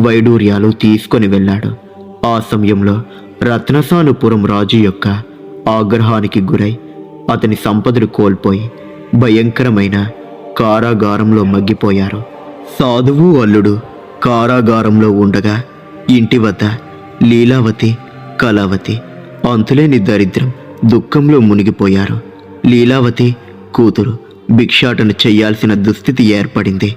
వైడూర్యాలు తీసుకొని వెళ్ళాడు. ఆ సమయంలో రత్నసానుపురం రాజు యొక్క ఆగ్రహానికి గురై అతని సంపదలు కోల్పోయి భయంకరమైన కారాగారంలో మగ్గిపోయారు. సాధువు అల్లుడు కారాగారంలో ఉండగా ఇంటి వద్ద లీలావతి కళావతి అంతులేని దరిద్రం దుఃఖంలో మునిగిపోయారు. లీలావతి కూతురు భిక్షాటన చేయాల్సిన దుస్థితి ఏర్పడింది.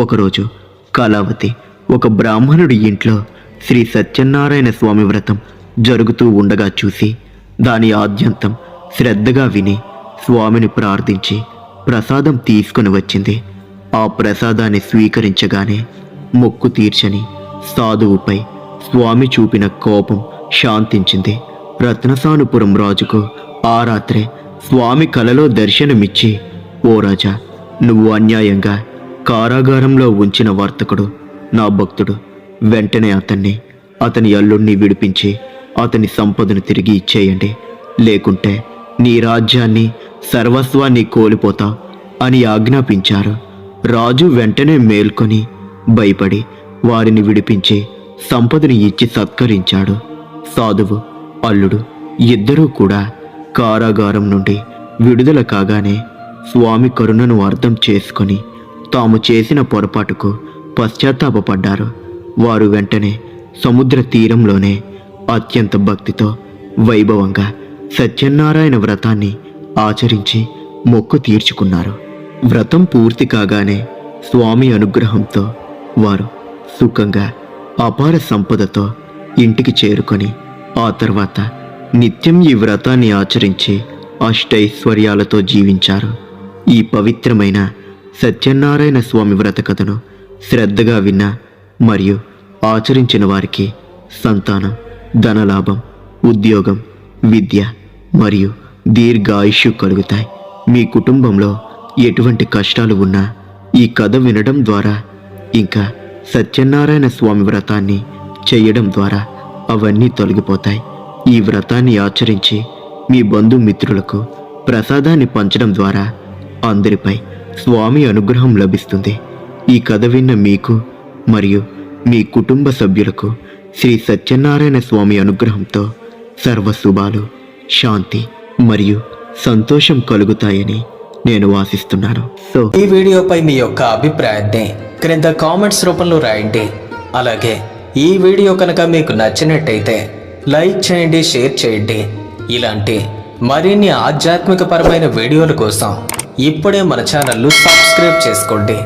ఒకరోజు కళావతి ఒక బ్రాహ్మణుడి ఇంట్లో శ్రీ సత్యనారాయణ స్వామి వ్రతం జరుగుతూ ఉండగా చూసి దాని ఆద్యంతం శ్రద్ధగా విని స్వామిని ప్రార్థించి ప్రసాదం తీసుకుని వచ్చింది. ఆ ప్రసాదాన్ని స్వీకరించగానే మొక్కు తీర్చని సాధువుపై స్వామి చూపిన కోపం శాంతించింది. రత్నసానుపురం రాజుకు ఆ రాత్రే స్వామి కలలో దర్శనమిచ్చి ఓ రాజా నువ్వు అన్యాయంగా కారాగారంలో ఉంచిన వర్తకుడు నా భక్తుడు వెంటనే అతన్ని అతని అల్లుణ్ణి విడిపించి అతని సంపదను తిరిగి ఇచ్చేయండి. లేకుంటే నీ రాజ్యాన్ని సర్వస్వాన్ని కోల్పోతా అని ఆజ్ఞాపించారు. రాజు వెంటనే మేల్కొని భయపడి వారిని విడిపించి సంపదని ఇచ్చి సత్కరించాడు. సాధువు అల్లుడు ఇద్దరూ కూడా కారాగారం నుండి విడుదల కాగానే స్వామి కరుణను అర్థం చేసుకొని తాము చేసిన పొరపాటుకు పశ్చాత్తాపడ్డారు వారు వెంటనే సముద్ర తీరంలోనే అత్యంత భక్తితో వైభవంగా సత్యనారాయణ వ్రతాన్ని ఆచరించి మొక్కు తీర్చుకున్నారు. వ్రతం పూర్తి కాగానే స్వామి అనుగ్రహంతో వారు సుఖంగా అపార సంపదతో ఇంటికి చేరుకొని ఆ తర్వాత నిత్యం ఈ వ్రతాన్ని ఆచరించి అష్టైశ్వర్యాలతో జీవించారు. ఈ పవిత్రమైన సత్యనారాయణ స్వామి వ్రత కథను శ్రద్ధగా విన్న మరియు ఆచరించిన వారికి సంతానం ధనలాభం ఉద్యోగం విద్య మరియు దీర్ఘాయుష్యు కలుగుతాయి. మీ కుటుంబంలో ఎటువంటి కష్టాలు ఉన్నా ఈ కథ వినడం ద్వారా ఇంకా సత్యనారాయణ స్వామి వ్రతాన్ని చేయడం ద్వారా అవన్నీ తొలగిపోతాయి. ఈ వ్రతాన్ని ఆచరించి మీ బంధుమిత్రులకు ప్రసాదాన్ని పంచడం ద్వారా అందరిపై స్వామి అనుగ్రహం లభిస్తుంది. ఈ కథ విన్న మీకు మరియు మీ కుటుంబ సభ్యులకు శ్రీ సత్యనారాయణ స్వామి అనుగ్రహంతో సర్వశుభాలు శాంతి మరియు సంతోషం కలుగుతాయని నేను ఆశిస్తున్నాను. సో ఈ వీడియోపై మీ యొక్క అభిప్రాయాన్ని క్రింద కామెంట్స్ రూపంలో రాయండి. అలాగే ఈ వీడియో కనుక మీకు నచ్చినట్టయితే లైక్ చేయండి షేర్ చేయండి. ఇలాంటి మరిన్ని ఆధ్యాత్మికపరమైన వీడియోల కోసం ఇప్పుడే మన ఛానల్ను సబ్స్క్రైబ్ చేసుకోండి.